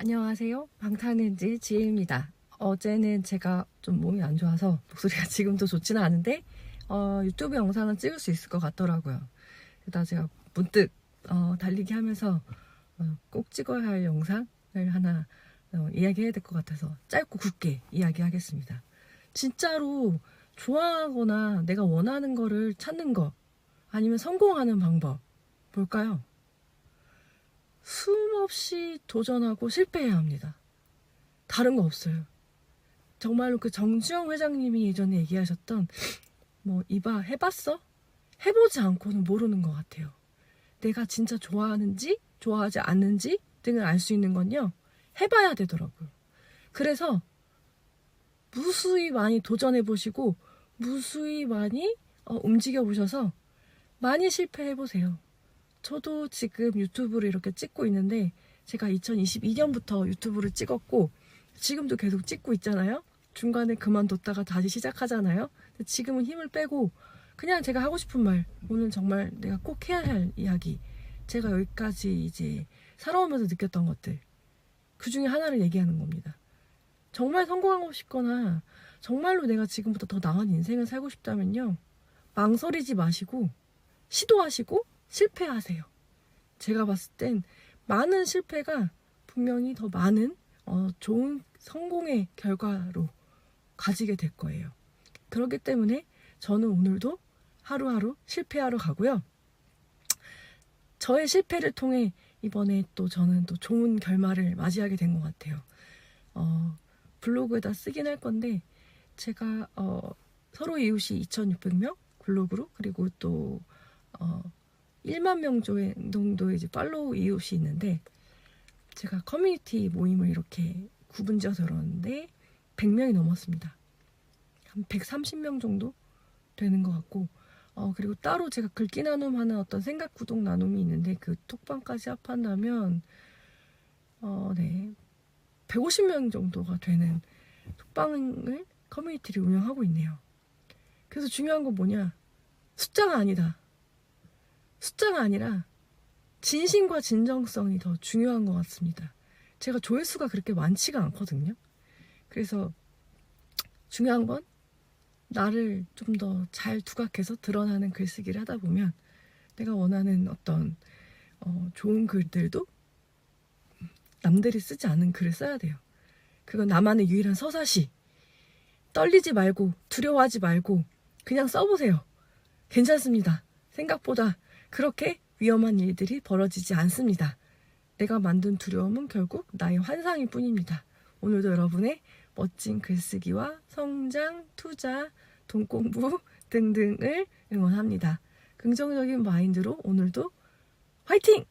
안녕하세요. 방탄엔지 지혜입니다. 어제는 제가 좀 몸이 안 좋아서 목소리가 지금도 좋지는 않은데 어, 유튜브 영상은 찍을 수 있을 것 같더라고요. 그러다 제가 문득 어, 달리기 하면서 어, 꼭 찍어야 할 영상을 하나 어, 이야기해야 될 것 같아서 짧고 굵게 이야기하겠습니다. 진짜로 좋아하거나 내가 원하는 거를 찾는 거 아니면 성공하는 방법 뭘까요? 숨 없이 도전하고 실패해야 합니다. 다른 거 없어요. 정말로 그 정주영 회장님이 예전에 얘기하셨던 뭐 이봐 해봤어? 해보지 않고는 모르는 것 같아요. 내가 진짜 좋아하는지 좋아하지 않는지 등을 알 수 있는 건요 해봐야 되더라고요. 그래서 무수히 많이 도전해 보시고 무수히 많이 어, 움직여 보셔서 많이 실패해 보세요. 저도 지금 유튜브를 이렇게 찍고 있는데 제가 2022년부터 유튜브를 찍었고 지금도 계속 찍고 있잖아요. 중간에 그만뒀다가 다시 시작하잖아요. 지금은 힘을 빼고 그냥 제가 하고 싶은 말 오늘 정말 내가 꼭 해야 할 이야기 제가 여기까지 이제 살아오면서 느꼈던 것들 그 중에 하나를 얘기하는 겁니다. 정말 성공하고 싶거나 정말로 내가 지금부터 더 나은 인생을 살고 싶다면요. 망설이지 마시고 시도하시고 실패하세요. 제가 봤을 땐 많은 실패가 분명히 더 많은 어, 좋은 성공의 결과로 가지게 될 거예요. 그렇기 때문에 저는 오늘도 하루하루 실패하러 가고요. 저의 실패를 통해 이번에 또 저는 또 좋은 결말을 맞이하게 된 것 같아요. 어, 블로그에다 쓰긴 할 건데 제가 어, 서로 이웃이 2,600명 블로그로 그리고 또 어, 1만 명 정도의 이제 팔로우 이웃이 있는데 제가 커뮤니티 모임을 이렇게 구분지어서 열었는데 100명이 넘었습니다. 한 130명 정도 되는 것 같고 어, 그리고 따로 제가 글귀 나눔하는 어떤 생각 구독 나눔이 있는데 그 톡방까지 합한다면 어, 네 150명 정도가 되는 톡방을 커뮤니티를 운영하고 있네요. 그래서 중요한 건 뭐냐 숫자가 아니다. 숫자가 아니라 진심과 진정성이 더 중요한 것 같습니다. 제가 조회수가 그렇게 많지가 않거든요. 그래서 중요한 건 나를 좀 더 잘 두각해서 드러나는 글쓰기를 하다 보면 내가 원하는 어떤 어, 좋은 글들도 남들이 쓰지 않은 글을 써야 돼요. 그건 나만의 유일한 서사시. 떨리지 말고 두려워하지 말고 그냥 써보세요. 괜찮습니다. 생각보다 그렇게 위험한 일들이 벌어지지 않습니다. 내가 만든 두려움은 결국 나의 환상일 뿐입니다. 오늘도 여러분의 멋진 글쓰기와 성장, 투자, 돈 공부 등등을 응원합니다. 긍정적인 마인드로 오늘도 화이팅!